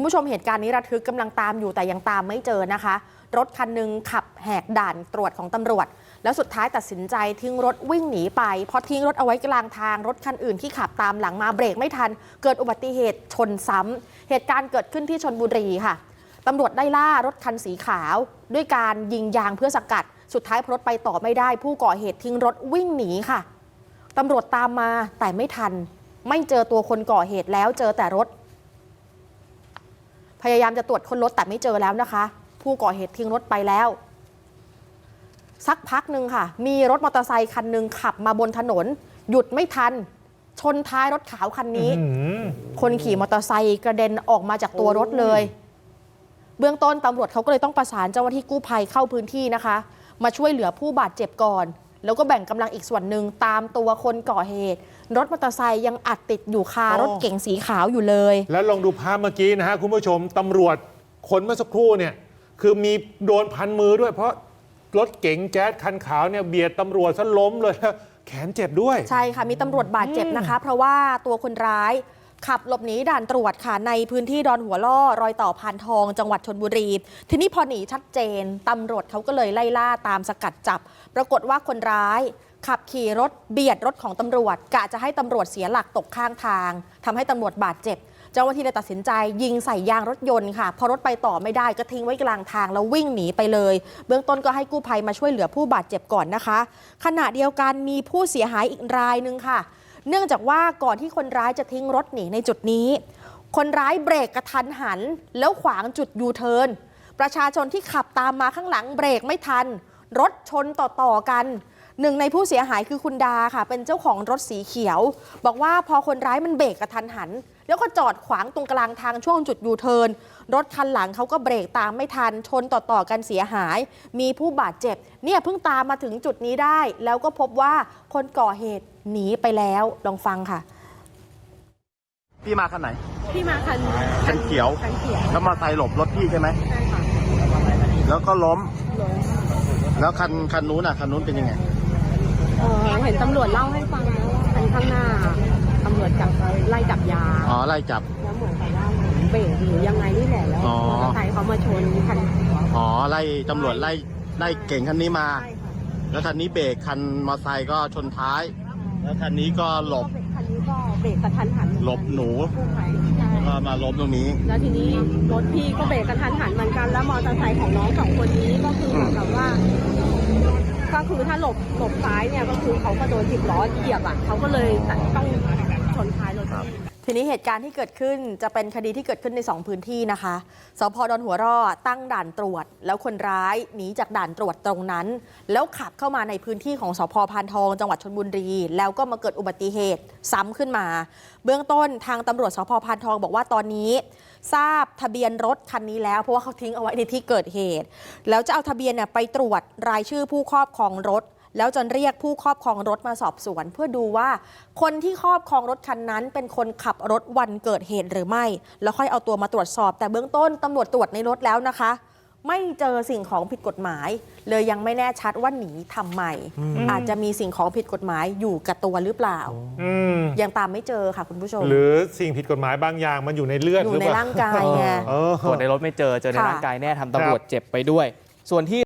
คุณผู้ชมเหตุการณ์นี้ระทึกกำลังตามอยู่แต่ยังตามไม่เจอนะคะ รถคันหนึ่งขับแหกด่านตรวจของตำรวจ แล้วสุดท้ายตัดสินใจทิ้งรถวิ่งหนีไปพอทิ้งรถเอาไว้กลางทางรถคันอื่นที่ขับตามหลังมาเบรกไม่ทัน เกิดอุบัติเหตุชนซ้ำเหตุการณ์เกิดขึ้นที่ชนบุรีค่ะตำรวจได้ล่ารถคันสีขาว ด้วยการยิงยางเพื่อสกัด สุดท้ายพอรถไปต่อไม่ได้ ผู้ก่อเหตุทิ้งรถวิ่งหนีค่ะตำรวจตามมาแต่ไม่ทัน ไม่เจอตัวคนก่อเหตุแล้วเจอแต่รถ พยายามจะตรวจค้นรถแต่ไม่เจอแล้วนะคะ ผู้ก่อเหตุทิ้งรถไปแล้ว สักพักหนึ่งค่ะ มีรถมอเตอร์ไซค์คันหนึ่งขับมาบนถนน หยุดไม่ทัน ชนท้ายรถขาวคันนี้อื้อหือคนขี่มอเตอร์ไซค์กระเด็นออกมาจากตัวรถเลย เบื้องต้นตำรวจเขาก็เลยต้องประสานเจ้าหน้าที่กู้ภัยเข้าพื้นที่นะคะ มาช่วยเหลือผู้บาดเจ็บก่อน แล้วก็แบ่งกำลังอีกส่วนหนึ่งตามตัวคนก่อเหตุ รถมอเตอร์ไซค์ยังอัดติดอยู่คารถเก๋งสีขาวอยู่เลย แล้วลองดูภาพเมื่อกี้นะฮะคุณผู้ชมตำรวจคนเมื่อสักครู่เนี่ยคือมีโดนพันมือด้วย เพราะรถเก๋งแจ๊สคันขาวเนี่ยเบียดตำรวจซะล้มเลยนะแขนเจ็บด้วย ใช่ค่ะมีตำรวจบาดเจ็บนะคะ เพราะว่าตัวคนร้าย ขับหลบหนีด่านตรวจค่ะในพื้นที่ดอนหัวล่อรอยต่อพานทอง จังหวัดชนบุรี ทีนี้พอหนีชัดเจนตำรวจเขาก็เลยไล่ล่าตามสกัดจับ ปรากฏว่าคนร้าย ขับขี่รถเบียดรถของตำรวจกะจะให้ตำรวจเสียหลักตกข้างทางทำให้ตำรวจบาดเจ็บเจ้าหน้าที่เลยตัดสินใจยิงใส่ยางรถยนต์ค่ะ พอรถไปต่อไม่ได้ก็ทิ้งไว้กลางทางแล้ววิ่งหนีไปเลย เบื้องต้นก็ให้กู้ภัยมาช่วยเหลือผู้บาดเจ็บก่อนนะคะ ขณะเดียวกันมีผู้เสียหายอีกรายหนึ่งค่ะ เนื่องจากว่าก่อนที่คนร้ายจะทิ้งรถหนีในจุดนี้ คนร้ายเบรกกระทันหัน แล้วขวางจุดยูเทิร์นประชาชนที่ขับตามมาข้างหลังเบรกไม่ทัน รถชนต่อๆกัน หนึ่งในผู้เสียหายคือคุณดาค่ะ เป็นเจ้าของรถสีเขียว บอกว่าพอคนร้ายมันเบรกกระทันหัน แล้วก็จอดขวางตรงกลางทางช่วงจุดยูเทิร์นรถคันหลังเขาก็เบรกตามไม่ทัน ชนต่อๆกันเสียหาย มีผู้บาดเจ็บ เนี่ยเพิ่งตามมาถึงจุดนี้ได้ แล้วก็พบว่าคนก่อเหตุหนีไปแล้วลองฟังค่ะ พี่มาคันไหน พี่มาคันคันเขียว คันเขียวแล้วมอไซค์หลบรถพี่ใช่ไหมใช่ค่ะแล้วก็ล้มล้ม แล้วคันคันนู้นอะคันนู้นเป็นยังไง เออเห็นตำรวจเล่าให้ฟังนะว่าคันข้างหน้าตำรวจจับไล่จับยาอ๋อไล่จับ แล้วเหมือนกับว่าเบรกหรือยังไงนี่แหละแล้วอ๋อมอเตอร์ไซค์เขามาชนคันอ๋อไล่ตำรวจไล่ไล่เก่งคันนี้มา ใช่ค่ะแล้วคันนี้เบรกคันมอไซค์ก็ชนท้าย แล้วคันนี้ก็หลบ คันนี้ก็เบรกกระทันหันเมือนกันหลบหนู กู้ภัยใช่ แล้วก็มาล้มตรงนี้ แล้วทีนี้รถพี่ก็เบรกกระทันหันเหมือนกันแล้วมอเตอร์ไซค์ของน้องสองคนนี้ก็คือเหมือนกับว่า ก็คือถ้าหลบหลบซ้ายเนี่ยก็คือเขาก็โดนสิบล้อเหยียบอะเขาก็เลยต้องชนท้ายรถ ทีนี้เหตุการณ์ที่เกิดขึ้นจะเป็นคดีที่เกิดขึ้นใน 2 พื้นที่นะคะสพดอนหัวร่อตั้งด่านตรวจ แล้วคนร้ายหนีจากด่านตรวจตรงนั้น แล้วขับเข้ามาในพื้นที่ของสพพานทอง จังหวัดชนบุรีแล้วก็มาเกิดอุบัติเหตุซ้ำขึ้นมา เบื้องต้นทางตำรวจสพพานทองบอกว่าตอนนี้ ทราบทะเบียนรถคันนี้แล้วเพราะว่าเขาทิ้งเอาไว้ในที่เกิดเหตุ แล้วจะเอาทะเบียนเนี่ยไปตรวจรายชื่อผู้ครอบครองรถ แล้วจะเรียกผู้ครอบครองรถมาสอบสวน เพื่อดูว่าคนที่ครอบครองรถคันนั้น เป็นคนขับรถวันเกิดเหตุหรือไม่ แล้วค่อยเอาตัวมาตรวจสอบ แต่เบื้องต้นตำรวจตรวจในรถแล้วนะคะ ไม่เจอสิ่งของผิดกฎหมาย เลยยังไม่แน่ชัดว่าหนีทำไมอาจจะมีสิ่งของผิดกฎหมายอยู่กับตัวหรือเปล่า อืมยังตามไม่เจอค่ะคุณผู้ชมหรือสิ่งผิดกฎหมายบางอย่างมันอยู่ในเลือดอยู่หรือในเปล่าร่างกายไง เออ ตรวจในรถไม่เจอ เจอในค่ะ ร่างกายแน่ทำตำรวจเจ็บไปด้วย ส่วนที่